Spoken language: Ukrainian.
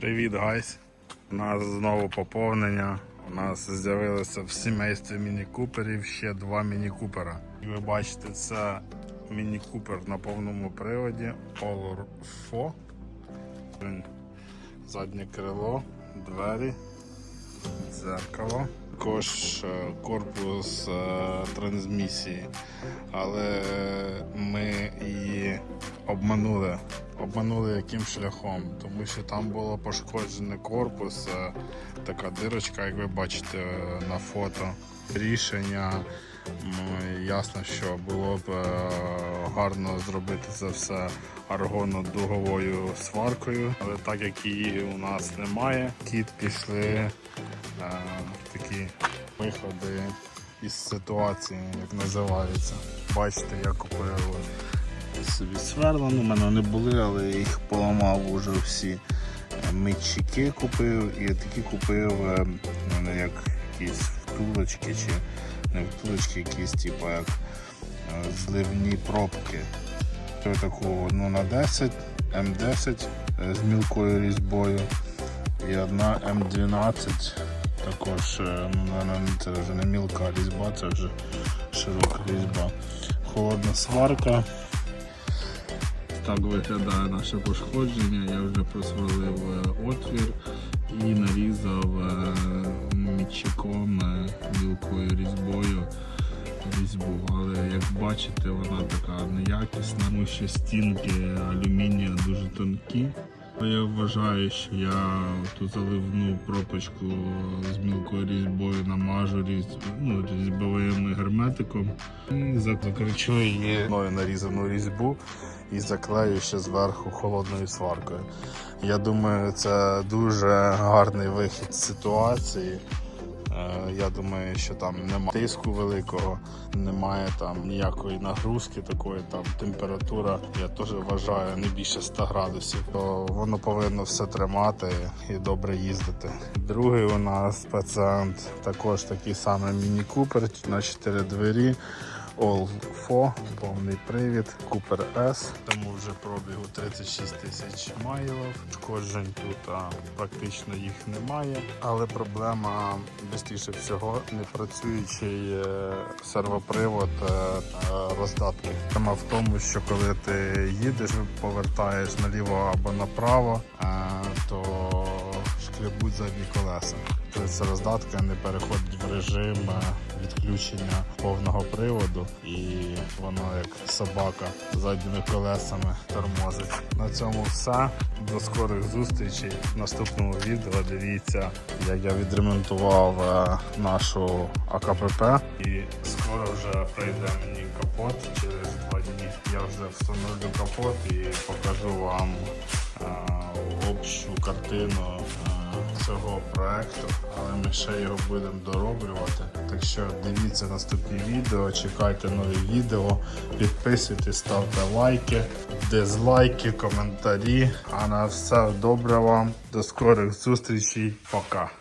Привіт, гайс! У нас знову поповнення. У нас з'явилося в сімействі міні-куперів ще два міні-купера. Ви бачите, це міні-купер на повному приводі Allur 4. Заднє крило, двері, дзеркало. Також е, корпус е, трансмісії. Але ми її обманули. Обманули яким шляхом, тому що там було пошкоджений корпус, е, така дирочка, як ви бачите е, на фото. Рішення ясно, що було б е, гарно зробити це все аргонно-дуговою сваркою, але так як її у нас немає, кіт пішли такі виходи із ситуації, як називається. Бачите, я купив собі сверла, ну, в мене не були, але я їх поламав уже всі. Митчики купив і такі купив е, як якісь втулочки чи не втулочки, якісь типу як е, зливні пробки. Це таку одну на 10, М10 е, з мілкою різьбою і одна М12 також, ну, це вже не мілка різьба, це вже широка різьба. Холодна сварка. Так виглядає наше пошкодження. Я вже просверлив е, отвір і нарізав е, мічиком е, мілкою різьбою різьбу. Але як бачите, вона така неякісна, тому що стінки алюмінія дуже тонкі. Я вважаю, що я ту заливну пропочку з мілкою різьбою намажу різ... ну, різьбовим герметиком і закричу її мною нарізану різьбу і заклею ще зверху холодною сваркою. Я думаю, це дуже гарний вихід з ситуації. Е, Я думаю, що там немає тиску великого, немає там ніякої нагрузки такої, там температура, я теж вважаю, не більше 100 градусів. То воно повинно все тримати і добре їздити. Другий у нас пацієнт також такий самий міні-купер на 4 двері. All 4, повний привід, Cooper S. Тому вже пробігу 36 тисяч майлів. Шкоджень тут а, практично їх немає. Але проблема більше всього не працюючий е, сервопривод е, роздатки. Тема в тому, що коли ти їдеш, повертаєш наліво або направо, е, то шкребуть задні колеса. Ця роздатка не переходить в режим відключення повного приводу, і воно як собака задніми колесами тормозить. На цьому все. До скорих зустрічей. В наступному відео дивіться, як я відремонтував е, нашу АКПП. І скоро вже прийде мені капот через два дні. Я вже встановлю капот і покажу вам е, общу картину цього проекту, але ми ще його будемо дороблювати. Так що дивіться наступні відео, чекайте нові відео, підписуйтесь, ставте лайки, дизлайки, коментарі. А на все добре вам. До скорих зустрічей. Пока.